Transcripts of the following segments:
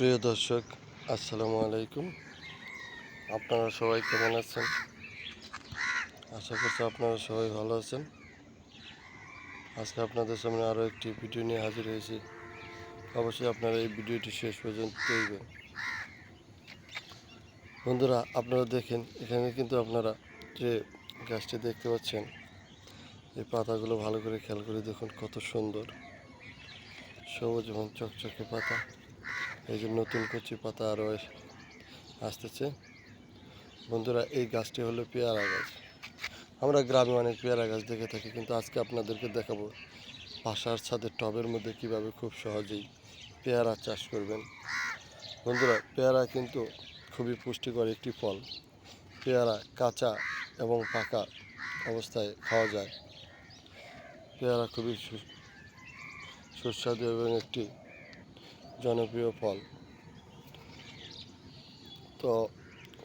প্রিয় দর্শক, আসসালামু আলাইকুম। আপনারা সবাই কেমন আছেন? আশা করছি আপনারা সবাই ভালো আছেন। আজকে আপনাদের সামনে আরও একটি ভিডিও নিয়ে হাজির হয়েছি। অবশ্যই আপনারা এই ভিডিওটি শেষ পর্যন্ত দেখবেন। বন্ধুরা, আপনারা দেখেন, এখানে কিন্তু আপনারা যে গাছটি দেখতে পাচ্ছেন, এই পাতাগুলো ভালো করে খেয়াল করে দেখুন কত সুন্দর। সবুজ এবং চকচকে পাতা। এই যে নতুন কচি পাতা আরও আসতেছে। বন্ধুরা, এই গাছটি হলো পেয়ারা গাছ। আমরা গ্রামে অনেক পেয়ারা গাছ দেখে থাকি, কিন্তু আজকে আপনাদেরকে দেখাবো বাসার ছাদের টবের মধ্যে কীভাবে খুব সহজেই পেয়ারা চাষ করবেন। বন্ধুরা, পেয়ারা কিন্তু খুবই পুষ্টিকর একটি ফল। পেয়ারা কাঁচা এবং পাকা অবস্থায় খাওয়া যায়। পেয়ারা খুবই সুস্বাদু এবং একটি জনপ্রিয় ফল। তো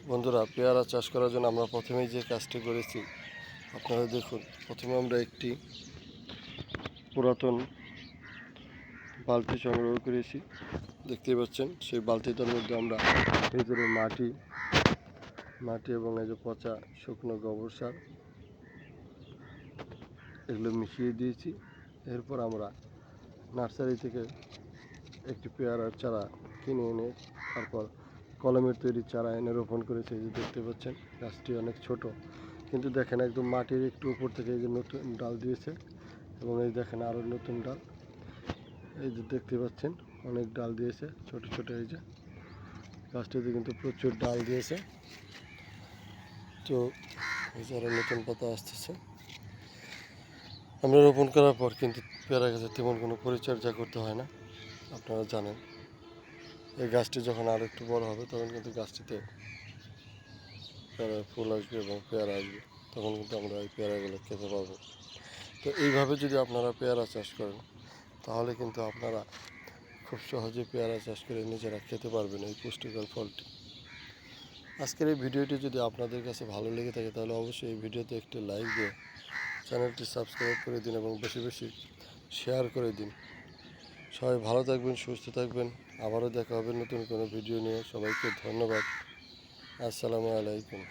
বন্ধুরা, পেয়ারা চাষ করার জন্য আমরা প্রথমেই যে কাজটি করেছি, আপনারা দেখুন, প্রথমে আমরা একটি পুরাতন বালতি সংগ্রহ করেছি। দেখতেই পাচ্ছেন, সেই বালতিটার মধ্যে আমরা ভেতরে মাটি মাটি এবং এই যে পচা শুকনো গোবর সার, এগুলো মিশিয়ে দিয়েছি। এরপর আমরা নার্সারি থেকে একটি পেয়ারার চারা কিনে এনে তারপর কলমের তৈরি চারা এনে রোপণ করেছে যে দেখতে পাচ্ছেন, গাছটি অনেক ছোট। কিন্তু দেখেন একদম মাটির একটু উপর থেকে এই যে নতুন ডাল দিয়েছে এবং এই দেখেন আরও নতুন ডাল। এই যে দেখতে পাচ্ছেন, অনেক ডাল দিয়েছে, ছোট ছোট এই যে। গাছটিতে কিন্তু প্রচুর ডাল দিয়েছে। তো এই যে নতুন পাতা আসতেছে। আমরা রোপণ করার পর কিন্তু পেয়ারা গাছের তেমন কোনো পরিচর্যা করতে হয় না। আপনারা জানেন। এই গাছটি যখন আর একটু বড় হবে, তখন কিন্তু গাছটিতে পেয়ারা ফুল আসবে এবং পেয়ারা আসবে। তখন কিন্তু আমরা এই পেয়ারাগুলো খেতে পারব। তো এইভাবে যদি আপনারা পেয়ারা চাষ করেন, তাহলে কিন্তু আপনারা খুব সহজে পেয়ারা চাষ করে নিজেরা খেতে পারবেন এই পুষ্টিকর ফলটি। আজকের এই ভিডিওটি যদি আপনাদের কাছে ভালো লেগে থাকে, তাহলে অবশ্যই এই ভিডিওতে একটি লাইক দিয়ে চ্যানেলটি সাবস্ক্রাইব করে দিন এবং বেশি বেশি শেয়ার করে দিন। সবাই ভালো থাকবেন, সুস্থ থাকবেন। আবারও দেখা হবে নতুন কোনো ভিডিও নিয়ে। সবাইকে ধন্যবাদ। আসসালামু আলাইকুম।